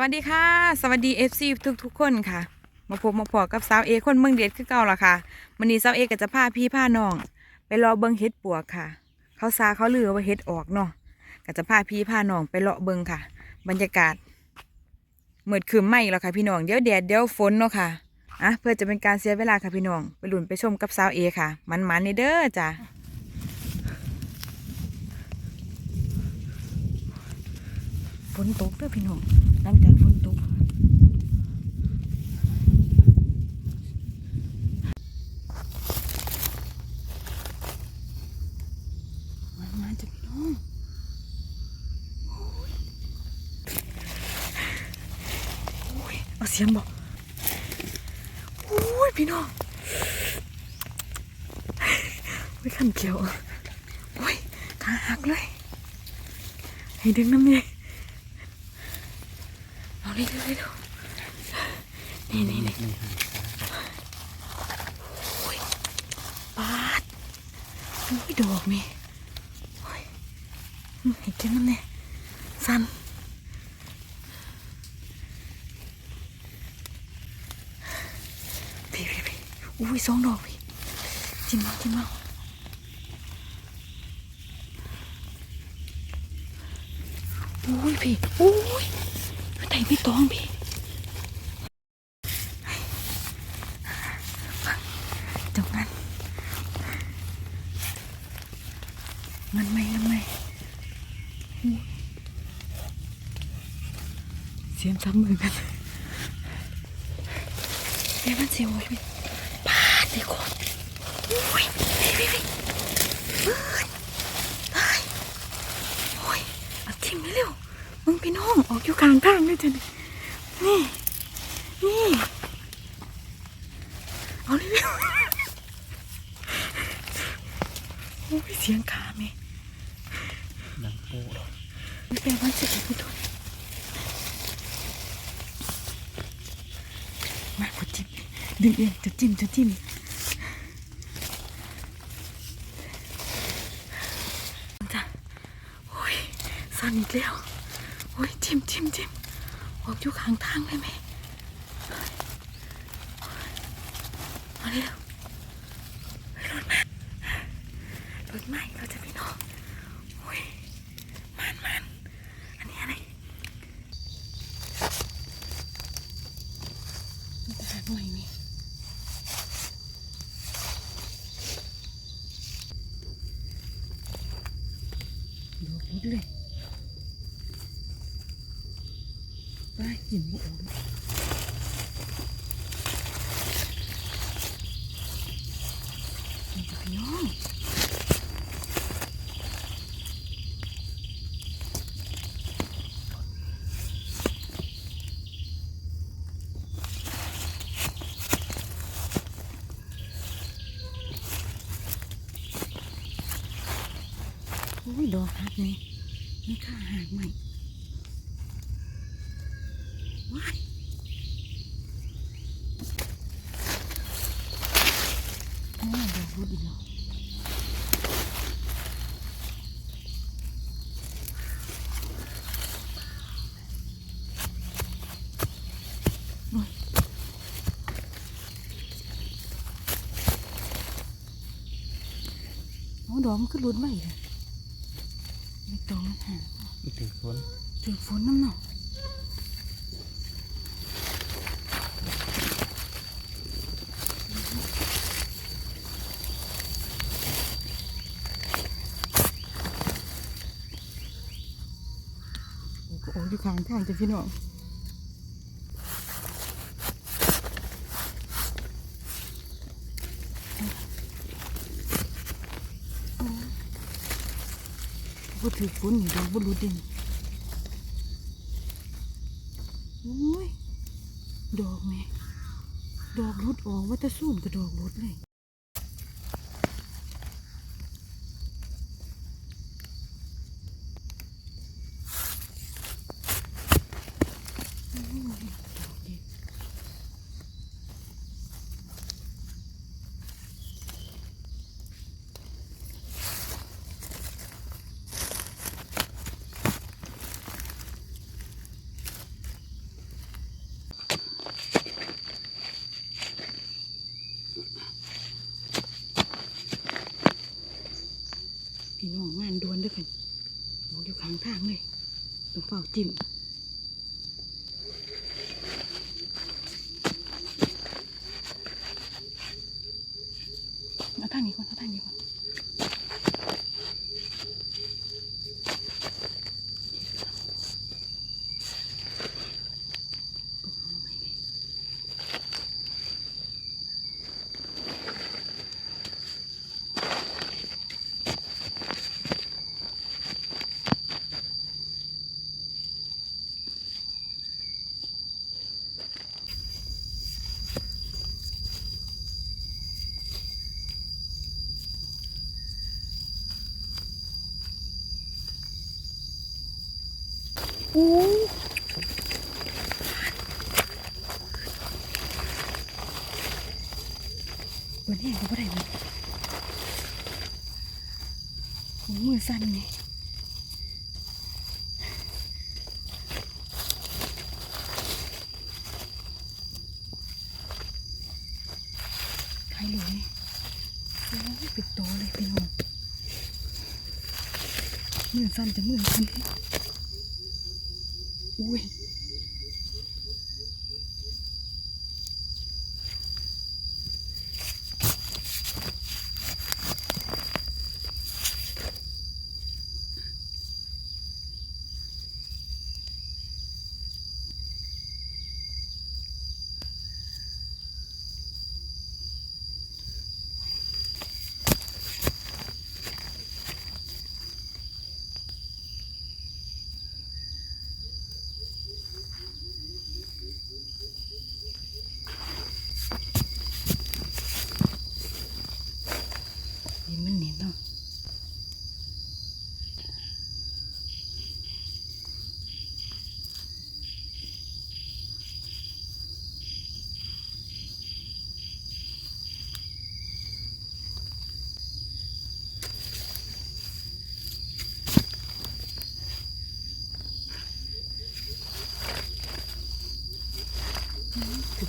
วัสดีค่ะ สวัสดี FC ทุกทุกคนค่ะ มาพบมาพอกับสาวเอคนเมืองเด็ดคือเก่าละค่ะวันนี้สาวเอก็จะพาพี่พาน้อง ไปรอเบิงเฮ็ดปวกค่ะ เขาซาเขาลือว่าเฮ็ดออกเนาะก็จะพาพี่พาน้องไปเลาะเบิงค่ะ บรรยากาศเหมือดคืมไม่แล้วค่ะพี่น้องเดี๋ยวแดดเดี๋ยวฝนเนาะค่ะอะเพื่อจะเป็นการเสียเวลาค่ะพี่น้องไปหลุนไปชมกับสาวเอค่ะ มันๆในเด้อจ้ะฝ นตกเด้อพี่น้องหลังจากฝนตกเอาเสียงบอกโอ้ยพี่น้องโอ้ยขันเขียวโอ้ยขาหักเลย ให้ดึงน้ำเนี่ย เอาเลยเลยเลยนี่นี่นี่โอ้ยปาดโอ้ยดอกนี่เห็นจังมันเนี่ยสันพี่พี่พี่อุ้ยสองดอกพี่จิ้มเอาจิ้มเอาอุ้ยพี่อุ้ย ไต่พี่ตองพี่จบงั้นมันไม่มันไม่เสียงซ้ำมือกันเดี๋ยวมันเสียงโอ้ยปาดเลยก่อนโอ้ยพี่พี่พี่เบิดตายโอ้ยเอาทิ้งไปเร็ว มึงพี่น้องออกอยู่กลางทางเลยจ้ะนี่ นี่ เอาเร็วโอ้ยเสียงขาแม่ดังโป๊ะไม่เป็นวันสิบพี่ทุนมาพอจิ้มดึงเองจะจิ้มจะจิ้มจ้ะโอ้ยสั่นอีกแล้วโอ้ยจิ้มจิ้มจิ้มออกอยู่ข้างทางเลยแม่มาเร็วรถมารถใหม่เราจะไปนอนโอ้ยมันมันอันนี้อะไรมันจะหาหน่อยนี่ดอกรุดเลย ไปหยิบหมูออกมันจะพี่น้องโอ้ยดอกหักนี่นี่ข้าหักใหม่ว้ายโอ้ยดอกรุดอีกแล้ว โอ้ยโอ้ดอกมันก็รุดใหม่เลยไม่ต้องมันหามันถึงฝนถือฝนน้ำหนอโอ้โหอยู่ข้างทางจ้ะพี่น้อง บ่ถือฝนนี่ดอกบ่รู้ดินโอ้ย ดอกแม่ ดอกรุดออกว่าจะสูนกับดอกรุดเลย โอ้ยดอกเด็ดพี่น้องงาน ดวนด้วยกันบอกอยู่ข้างทางเลยต้องเฝ้าจิ้ม เอาทางนี้ก่อนเอาทางนี้ก่อน อู้บนแห้ก็บ่ได้เลยโอ้มือสั่นนี่ใครเลยโอ้ยปิดโตเลยพี่น้องมือสั่นจะมือสั่น อุ้ย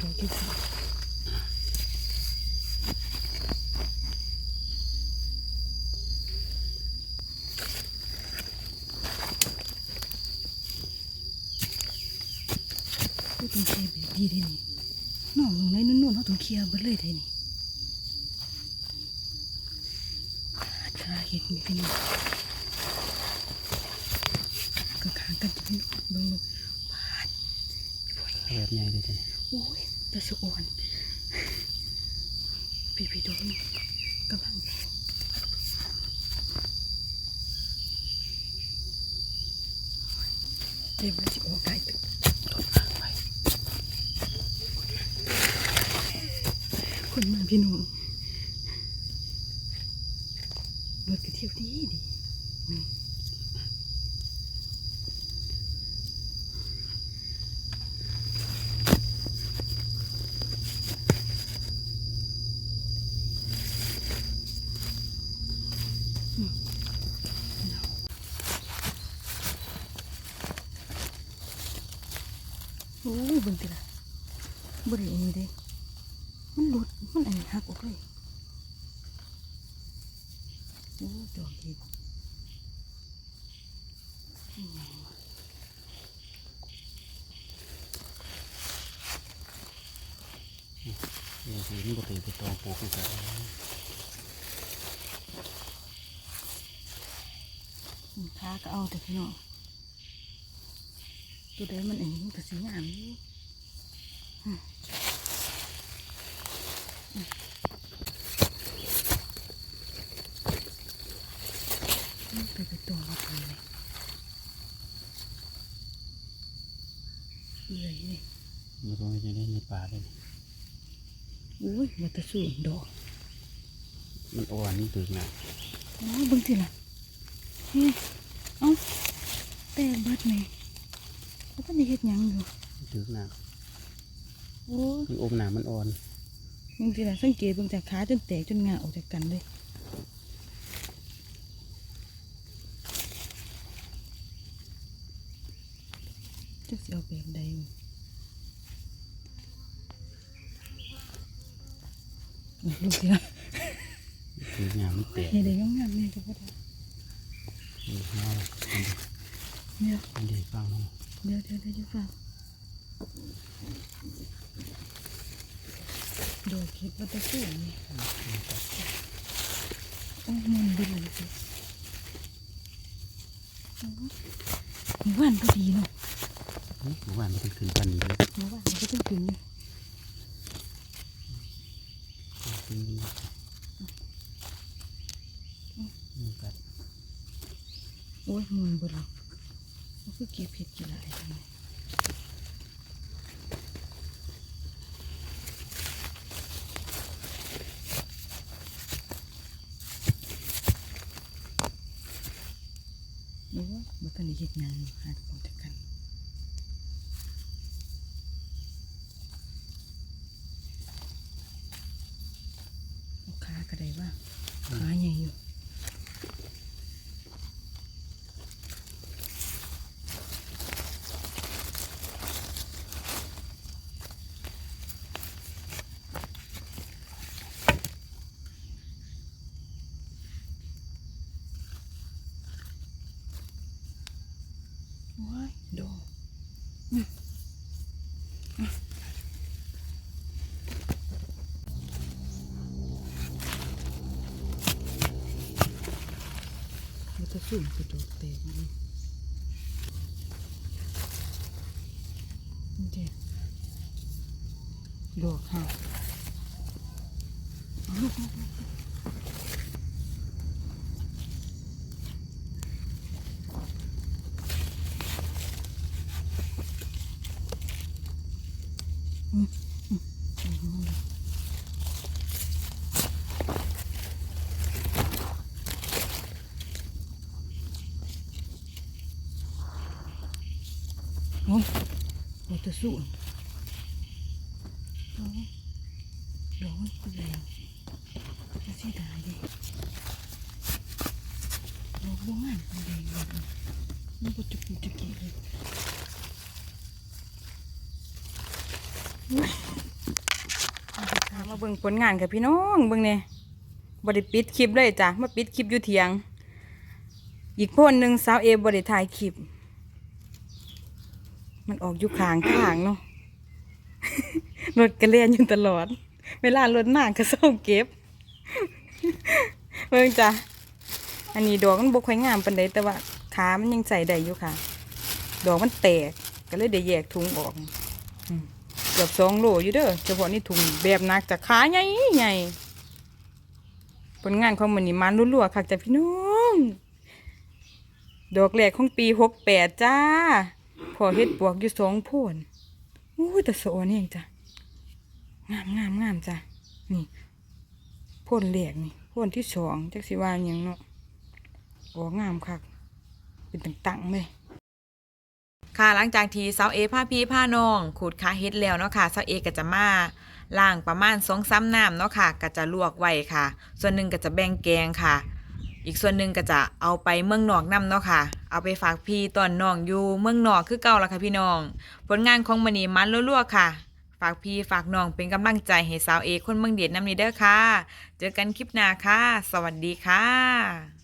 ตรงที่สุดก็ต้องเคลียร์แบบดีเด้นี่น้องลงในนุ่นๆเขาต้องเคลียร์เบิดเลยเด้นี่คาเห็ดมีพี่น้องก็ขางกันจะเป็นเบิ่งๆบาดแบบใหญ่เลยจ้ะ โอ้ยจะสะอ่อนพี่พี่ดอกนี่กำลังเดี๋ยวมันจะออกได้ตึกต้นข้างไปคนมาพี่หน้องรถก็เที่ยวดีดีนี่อืมเอาโอ้ยเบิ่งติละบ่ได้อันนี้เด้มันหลุดมันอันนี้หักออกเลยโอ้ดอกดีอืมเดี๋ยวสิมันบ่ตีไปตองปลูกอีกแล้วอืมขาก็เอาแต่พี่น้องตัวใดมันอันนี้มันก็สีงามอยู่ อืมอืมอืไปไปตัวมาทำเลยเอื่อยเลยมันก็ไม่จะได้ในป่าเลยอุ้ย วัตสูนดอกมันอ่อนนี่ตึกหนักอ๋อเบิ่งสิล่ะเฮ้ยเอ้าแต่เบิดไหมเขาเป็นเฮ็ดหยังอยู่ตึกหนักโอ้ยมันอมหนามันอ่อนเบิ่งสิล่ะสังเกตเบิ่งจากขาจนแตกจนงาออกจากกันเลยจักสิเอาแบบใดวะลูกสิล่ะตึกหนามันแตกเฮ็ดได้งามๆแม่ก็บ่ได้มันเน่าเดี๋ยวมันเด็กฟังเนาะเดี๋ยวเดี๋ยวเดี๋ยวจะฟัง ดอกเห็ดวัตถุนี่โอ้ยมันดีเลยสิโอ้ยหมู่บ้านก็ดีเนาะหมู่บ้านมันขึ้นปันนี้เลยหมู่บ้านมันก็ต้องถึงอยู่ขึ้นนี่กัดโอ้ยมันเบ่หรอกมันคือเก็บเห็ดกี่หลายจังเลยโอ้ยบ่ทันได้เฮ็ดห ยังหาออกจากกัน ลูกค้าก็ได้ว่าขาใหญ่อยู่ว้ายดอกอืมอืมมัน จะสุ่มกระโดดเตะมันนี่นี่เจ้ดอกห่าเอาลูกลูกลูกอืมอืมอืมอืม โอ้ยมันจะสุ่มโอ้ยดอกมันเป็นแรงจะเสียดายดิดอกบัวงานเป็นแรงเลยมันก็จะปุจะกี้เลยมาเบิ่งผลงานกับพี่น้องเบิ่งเนี่ยบริปิดคลิปเลยจ้ะมาปิดคลิปอยู่เถียง อีกโพนหนึ่งสาวเอบริถ่ายคลิป มันออกอยู่ข้างข้างเนาะรถกระเลียนอยู่ตลอด เวลารถมากก็เศร้าเก็บเบิ่งจ้ะอันนี้ดอกมันบกค่อยงามปานใดแต่ว่าขามันยังใส่ได้อยู่ค่ะ ดอกมันแตกก็เลยได้แยกถุงออกเกือบสองโลอยู่เด้อเฉพาะนี่ถุงแบบนักจากขาใหญ่ใหญ่ผลงานของมันนี่มันรัวๆค่ะจ้ะพี่น้อง ดอกแรกของปีหกแปดจ้า พอเฮ็ดปวกอยู่สองโพนอู้แต่โซนี่เองจ้ะงามงามงามจ้ะนี่โพนแรกนี่โพนที่สองจักสิว่าหยังเนาะออกงามคักเป็นตังๆเลยค่ะหลังจากที่สาเอผ้าพี่ผ้านองขูดขาเฮ็ดแล้วเนาะค่ะเสาเอก็จะมาล้างประมาณสองซ้ำน้ำเนาะค่ะก็จะลวกไว้ค่ะ ส่วนหนึ่งก็จะแบ่งแกงค่ะ อีกส่วนหนึ่งก็จะเอาไปเมืองนอกนํเนาะค่ะ เอาไปฝากพี่ตอนน้องอยู่เมืองนอกคือเก่าละค่ะพี่น้อง ผลงานของมณีมันลวๆค่ะ ฝากพี่ฝากน้องเป็นกำลังใจให้สาวเอคนเมืองเดียดน้ำนี้เด้อค่ะ เจอกันคลิปหน้าค่ะ สวัสดีค่ะ